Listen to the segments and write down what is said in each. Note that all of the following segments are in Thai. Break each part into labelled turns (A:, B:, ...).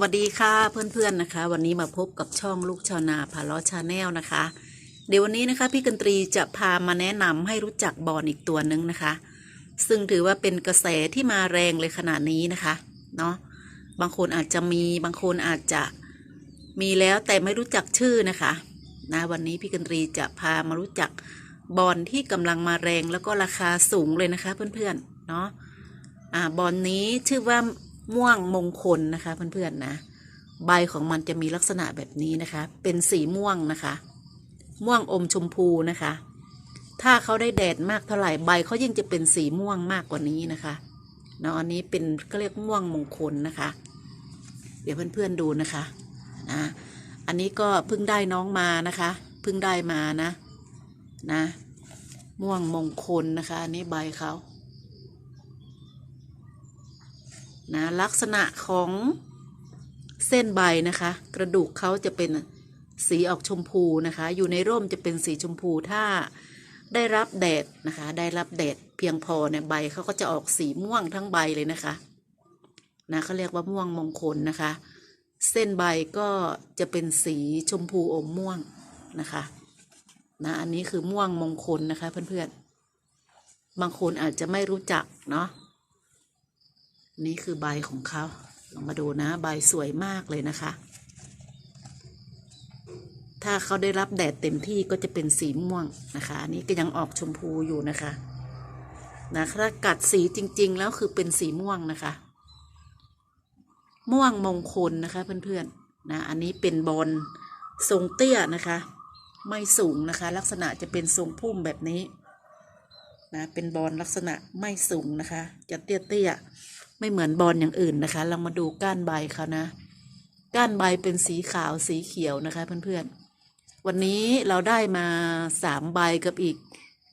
A: สวัสดีค่ะเพื่อนๆนะคะ วันนี้มาพบกับช่องลูกชาวนาพาล้อชาแนลนะคะ เดี๋ยววันนี้นะคะพี่กันตรีจะพามาแนะนำให้รู้จักบอลอีกตัวหนึ่งนะคะ ซึ่งถือว่าเป็นกระแสที่มาแรงเลยขนาดนี้นะคะเนาะบางคนอาจจะมีบางคนอาจจะมีแล้วแต่ไม่รู้จักชื่อนะคะนะวันนี้พี่กันตรีจะพามารู้จักบอลที่กำลังมาแรงแล้วก็ราคาสูงเลยนะคะเพื่อนๆเนาะอ่าบอลนี้ชื่อว่า ม่วงมงคลนะคะเพื่อนๆนะ ใบของมันจะมีลักษณะแบบนี้นะคะ เป็นสีม่วงนะคะ ม่วงอมชมพูนะคะ ถ้าเขาได้แดดมากเท่าไหร่ใบเขายิ่งจะเป็นสีม่วงมากกว่านี้นะคะเนาะอันนี้เป็นก็เรียกม่วงมงคลนะคะ เดี๋ยวเพื่อนๆดูนะคะนะอันนี้ก็เพิ่งได้น้องมานะคะเพิ่งได้มานะนะ ม่วงมงคลนะคะ อันนี้ใบเขา นะลักษณะของเส้นใบนะคะ กระดูกเขาจะเป็นสีออกชมพูนะคะ อยู่ในร่มจะเป็นสีชมพูถ้าได้รับแดดนะคะ ได้รับแดดเพียงพอเนี่ยใบเขาก็จะออกสีม่วงทั้งใบเลยนะคะนะเขาเรียกว่าม่วงมงคลนะคะ เส้นใบก็จะเป็นสีชมพูอมม่วงนะคะนะอันนี้คือม่วงมงคลนะคะเพื่อนๆบางคนอาจจะไม่รู้จักเนาะ นี่คือใบของเขาลองมาดูนะใบสวยมากเลยนะคะ ถ้าเขาได้รับแดดเต็มที่ก็จะเป็นสีม่วงนะคะอันนี้ก็ยังออกชมพูอยู่นะคะนะถ้ากัดสีจริง ๆ แล้วคือเป็นสีม่วงนะคะ ม่วงมงคลนะคะเพื่อนๆนะอันนี้เป็นบอลทรงเตี้ยนะคะ ไม่สูงนะคะ ลักษณะจะเป็นทรงพุ่มแบบนี้นะเป็นบอลลักษณะไม่สูงนะคะ จะเตี้ยๆ ไม่เหมือนบอลอย่างอื่นนะคะเรามาดูก้านใบเขานะ ก้านใบเป็นสีขาวสีเขียวนะคะเพื่อนๆ วันนี้เราได้มาสามใบกับอีก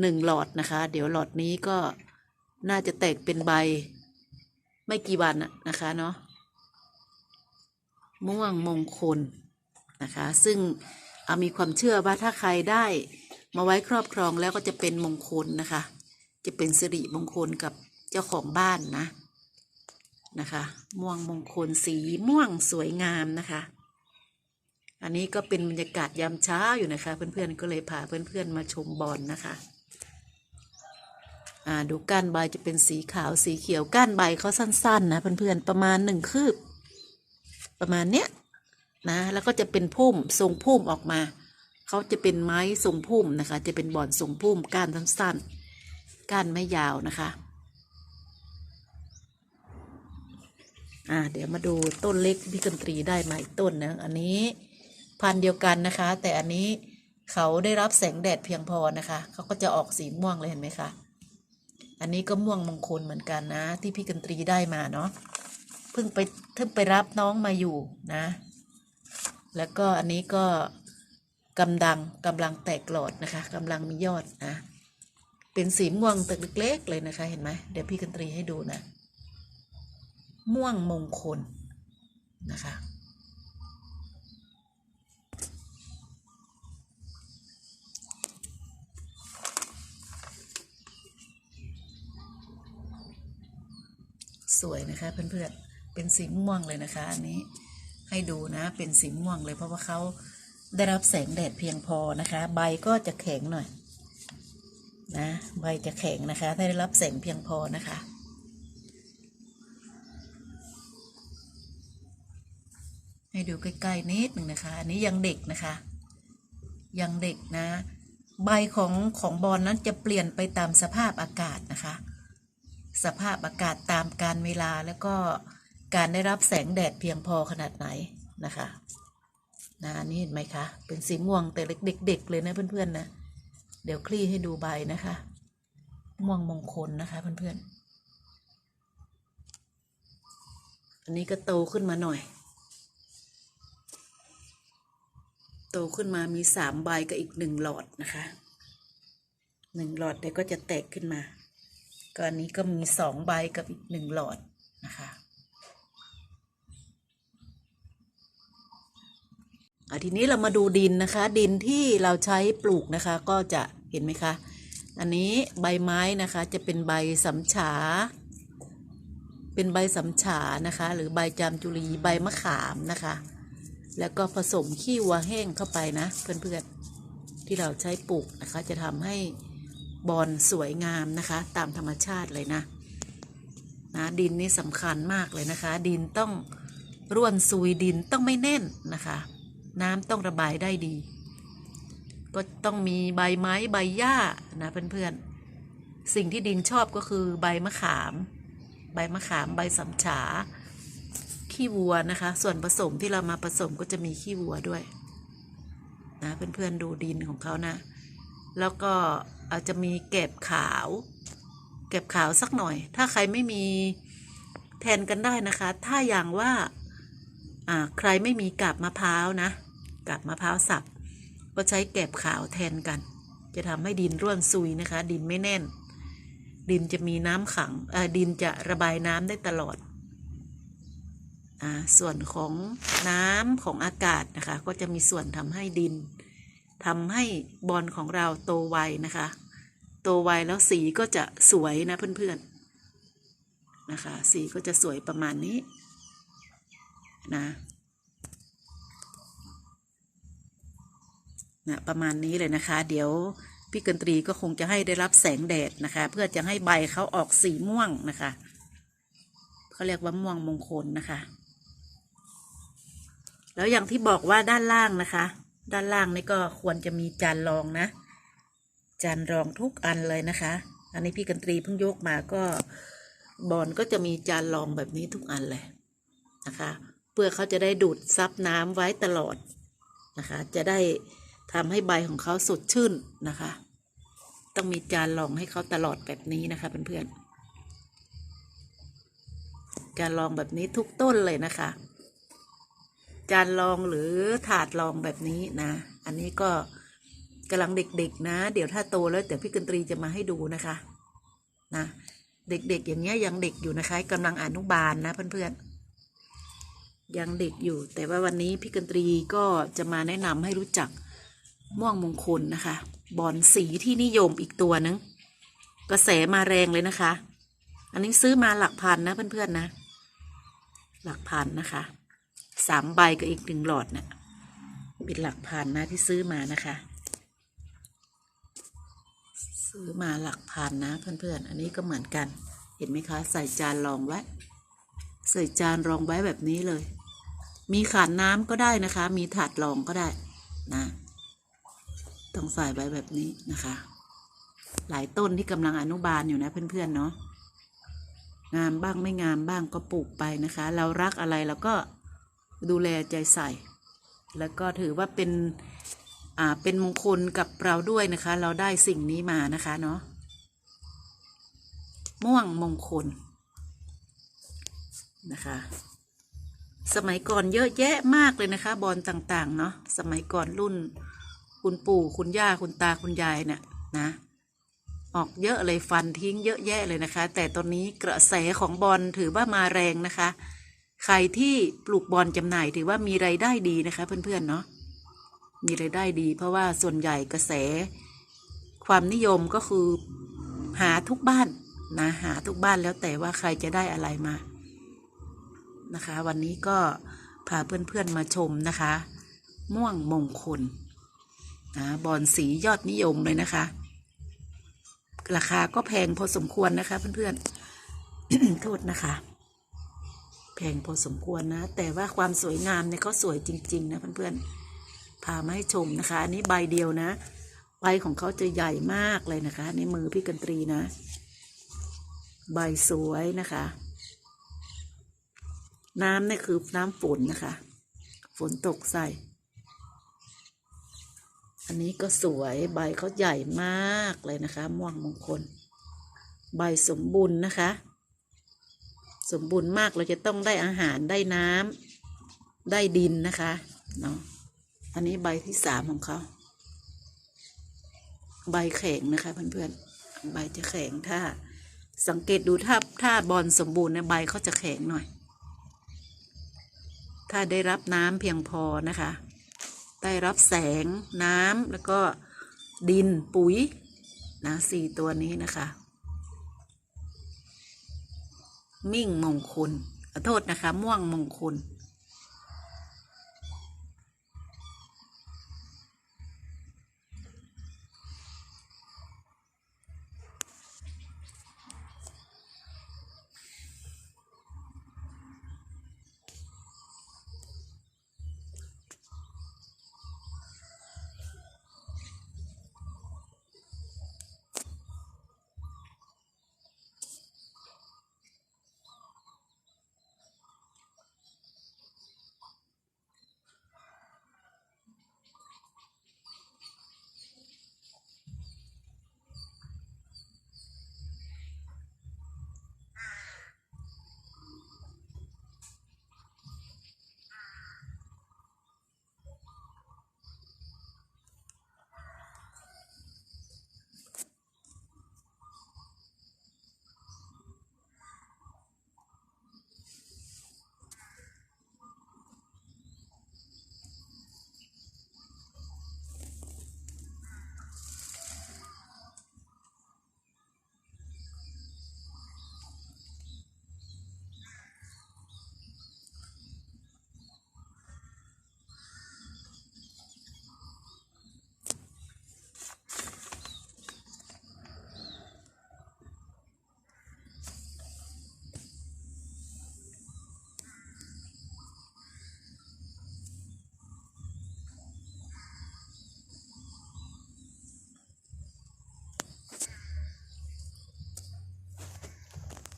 A: หนึ่งหลอดนะคะ เดี๋ยวหลอดนี้ก็น่าจะแตกเป็นใบ ไม่กี่วันน่ะนะคะเนาะม่วงมงคลนะคะ ซึ่งเอามีความเชื่อว่าถ้าใครได้มาไว้ครอบครองแล้วก็จะเป็นมงคลนะคะ จะเป็นสิริมงคลกับเจ้าของบ้านนะ นะคะ ม่วงมงคลสีม่วงสวยงามนะคะ อันนี้ก็เป็นบรรยากาศยามเช้าอยู่นะคะ เพื่อนๆก็เลยพาเพื่อนๆมาชมบอลนะคะอ่าดูก้านใบจะเป็นสีขาวสีเขียวก้านใบเขาสั้น ๆ นะเพื่อนๆประมาณหนึ่งคืบ ประมาณเนี้ยนะแล้วก็จะเป็นพุ่มทรงพุ่มออกมาเขาจะเป็นไม้ทรงพุ่มนะคะ จะเป็นบ่อนทรงพุ่มก้านสั้นๆก้านไม่ยาวนะคะ อ่าเดี๋ยวมาดูต้นเล็กพี่กันตรีได้มาอีกต้นนะอันนี้พันธุ์เดียวกันนะคะ แต่อันนี้เขาได้รับแสงแดดเพียงพอนะคะ เขาก็จะออกสีม่วงเลยเห็นไหมคะ อันนี้ก็ม่วงมงคลเหมือนกันนะ ที่พี่กันตรีได้มาเนาะเพิ่งไปเพิ่งไปรับน้องมาอยู่นะ แล้วก็อันนี้ก็กำลังกำลังแตกหลอดนะคะกำลังมียอดนะเป็นสีม่วงตึกเล็กๆเลยนะคะ เห็นไหมเดี๋ยวพี่กันตรีให้ดูนะ ม่วงมงคลนะคะสวยนะคะเพื่อนๆ เป็นสีม่วงเลยนะคะอันนี้ให้ดูนะเป็นสีม่วงเลยเพราะว่าเขาได้รับแสงแดดเพียงพอนะคะ ใบก็จะแข็งหน่อยนะใบจะแข็งนะคะถ้าได้รับแสงเพียงพอนะคะ ให้ดูใกล้ๆนิดหนึ่งนะคะ อันนี้ยังเด็กนะคะ ยังเด็กนะ ใบของของบอลนั้นจะเปลี่ยนไปตามสภาพอากาศนะคะ สภาพอากาศตามการเวลาแล้วก็การได้รับแสงแดดเพียงพอขนาดไหนนะคะนะนนี่เห็นไหมคะ เป็นสีม่วงแต่เด็กๆเลยนะเพื่อนๆนะ เดี๋ยวคลี่ให้ดูใบนะคะ ม่วงมงคลนะคะเพื่อนๆ อันนี้ก็โตขึ้นมาหน่อย โตขึ้นมามีสามใบกับอีกหนึ่งหลอดนะคะหนึ่งหลอดเดี๋ยวก็จะแตกขึ้นมาก็อันนี้ก็มีสองใบกับอีกหนึ่งหลอดนะคะอะทีนี้เรามาดูดินนะคะ ดินที่เราใช้ปลูกนะคะก็จะเห็นไหมคะ อันนี้ใบไม้นะคะจะเป็นใบสำฉา เป็นใบสำฉานะคะ หรือใบจามจุรีใบมะขามนะคะ แล้วก็ผสมขี้วัวแห้งเข้าไปนะ เพื่อนๆ ที่เราใช้ปลูกนะคะ จะทำให้บอนสวยงามนะคะ ตามธรรมชาติเลยนะนะดินนี่สำคัญมากเลยนะคะ ดินต้องร่วนซุยดินต้องไม่แน่นนะคะ น้ำต้องระบายได้ดี ก็ต้องมีใบไม้ใบหญ้านะเพื่อนๆ สิ่งที่ดินชอบก็คือใบมะขาม ใบมะขามใบสำฉา ขี้วัวนะคะ ส่วนผสมที่เรามาผสมก็จะมีขี้วัวด้วยนะเพื่อนๆดูดินของเขานะ แล้วก็อาจจะมีเก็บขาว เก็บขาวสักหน่อย ถ้าใครไม่มีแทนกันได้นะคะ ถ้าอย่างว่าใครไม่มีกาบมะพร้าวนะกาบมะพร้าวสับก็ใช้เก็บขาวแทนกัน จะทำให้ดินร่วนซุยนะคะ ดินไม่แน่น ดินจะมีน้ำขังดินจะระบายน้ำได้ตลอด ส่วนของน้ำของอากาศนะคะ ก็จะมีส่วนทำให้ดินทำให้บอลของเราโตไวนะคะ โตไวแล้วสีก็จะสวยนะเพื่อนๆนะคะ สีก็จะสวยประมาณนี้นะนะประมาณนี้เลยนะคะ เดี๋ยวพี่กันตรีก็คงจะให้ได้รับแสงแดดนะคะ เพื่อจะให้ใบเขาออกสีม่วงนะคะเขาเรียกว่าม่วงมงคลนะคะ แล้วอย่างที่บอกว่าด้านล่างนะคะ ด้านล่างนี่ก็ควรจะมีจานรองนะ จานรองทุกอันเลยนะคะ อันนี้พี่กันตรีเพิ่งยกมาก็บอลก็จะมีจานรองแบบนี้ทุกอันเลยนะคะ เพื่อเขาจะได้ดูดซับน้ำไว้ตลอดนะคะ จะได้ทำให้ใบของเขาสดชื่นนะคะ ต้องมีจานรองให้เขาตลอดแบบนี้นะคะเพื่อนๆจานรองแบบนี้ทุกต้นเลยนะคะ จานรองหรือถาดรองแบบนี้นะ อันนี้ก็กำลังเด็กๆนะ เดี๋ยวถ้าโตแล้วเดี๋ยวพี่กันตรีจะมาให้ดูนะคะนะเด็กๆอย่างเงี้ยยังเด็กอยู่นะคะกำลังอนุบาลนะเพื่อนๆยังเด็กอยู่ แต่ว่าวันนี้พี่กันตรีก็จะมาแนะนำให้รู้จักม่วงมงคลนะคะบอนสีที่นิยมอีกตัวนึงกระแสมาแรงเลยนะคะ อันนี้ซื้อมาหลักพันนะเพื่อนๆนะ หลักพันนะคะ สามใบกับอีกหนึ่งหลอดนะ่ะเป็นหลักพันนะที่ซื้อมานะคะ ซื้อมาหลักพันนะเพื่อนๆ อันนี้ก็เหมือนกัน เห็นไหมคะ ใส่จานรองไว้ ใส่จานรองไว้แบบนี้เลย มีขานน้ำก็ได้นะคะ มีถาดรองก็ได้นะต้องใส่ไว้แบบนี้นะคะ หลายต้นที่กำลังอนุบาลอยู่นะเพื่อนๆเนาะงามบ้างไม่งามบ้างก็ปลูกไปนะคะ เรารักอะไรเราก็ ดูแลใจใส่ แล้วก็ถือว่าเป็นอ่าเป็นมงคลกับเราด้วยนะคะ เราได้สิ่งนี้มานะคะเนาะม่วงมงคลนะคะ สมัยก่อนเยอะแยะมากเลยนะคะ บอลต่างๆ เนาะสมัยก่อนรุ่นคุณปู่คุณย่าคุณตาคุณยายเนี่ยนะ ออกเยอะเลยฟันทิ้งเยอะแยะเลยนะคะ แต่ตอนนี้กระแสของบอลถือว่ามาแรงนะคะ ใครที่ปลูกบอลจำหน่ายถือว่ามีไรายได้ดีนะคะ เพื่อนๆเนาะมีไรายได้ดี เพราะว่าส่วนใหญ่กระแส ความนิยมก็คือหาทุกบ้านนะหาทุกบ้านแล้วแต่ว่าใครจะได้อะไรมานะคะ วันนี้ก็พาเพื่อนๆมาชมนะคะ ม่วงมงคลนะบอลสียอดนิยมเลยนะคะ ราคาก็แพงพอสมควรนะคะเพื่อนๆโทษนะคะ พงพอสมควรนะ แต่ว่าความสวยงามเนี่ยเขาสวยจริง ๆ นะเพื่อนๆพามาให้ชมนะคะ อันนี้ใบเดียวนะ ใบของเขาจะใหญ่มากเลยนะคะ ในมือพี่กันตรีนะ ใบสวยนะคะ น้ำนี่คือน้ำฝนนะคะ ฝนตกใส่ อันนี้ก็สวยใบเขาใหญ่มากเลยนะคะ ม่วงมงคล ใบสมบูรณ์นะคะ สมบูรณ์มากเราจะต้องได้อาหารได้น้ำได้ดินนะคะเนาะอันนี้ใบที่สามของเขา ใบแข็งนะคะเพื่อนๆ ใบจะแข็งถ้า สังเกตดูถ้าถ้าบอลสมบูรณ์เนี่ยใบเขาจะแข็งหน่อย ถ้าได้รับน้ำเพียงพอนะคะ ได้รับแสงน้ำแล้วก็ดินปุ๋ยนะสี่ตัวนี้นะคะ มิ่งมงคลขอโทษนะคะ ม่วงมงคล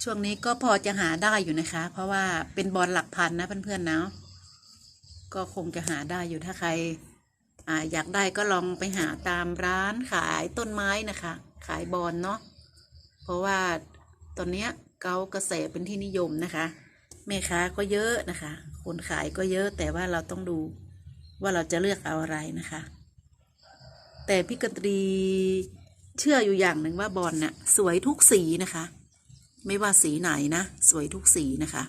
A: ช่วงนี้ก็พอจะหาได้อยู่นะคะ เพราะว่าเป็นบอลหลักพันนะเพื่อนๆนะก็คงจะหาได้อยู่ถ้าใครออยากได้ก็ลองไปหาตามร้านขายต้นไม้นะคะ ขายบอลเนาะเพราะว่าตอนเนี้ยเกากระแสเป็นที่นิยมนะคะแม่ค้าก็เยอะนะคะ คนขายก็เยอะแต่ว่าเราต้องดูว่าเราจะเลือกเอาอะไรนะคะ แต่พี่กตรีเชื่ออยู่อย่างหนึ่งว่าบอลน่ะสวยทุกสีนะคะ ไม่ว่าสีไหนนะ สวยทุกสีนะคะ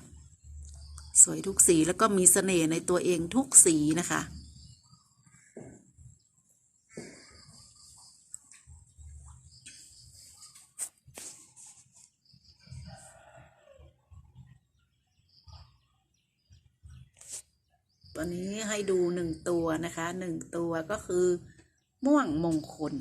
A: สวยทุกสีแล้วก็มีเสน่ห์ในตัวเองทุกสีนะคะ ตัวนี้ให้ดูหนึ่งตัวนะคะหนึ่งตัวก็คือม่วงมงคล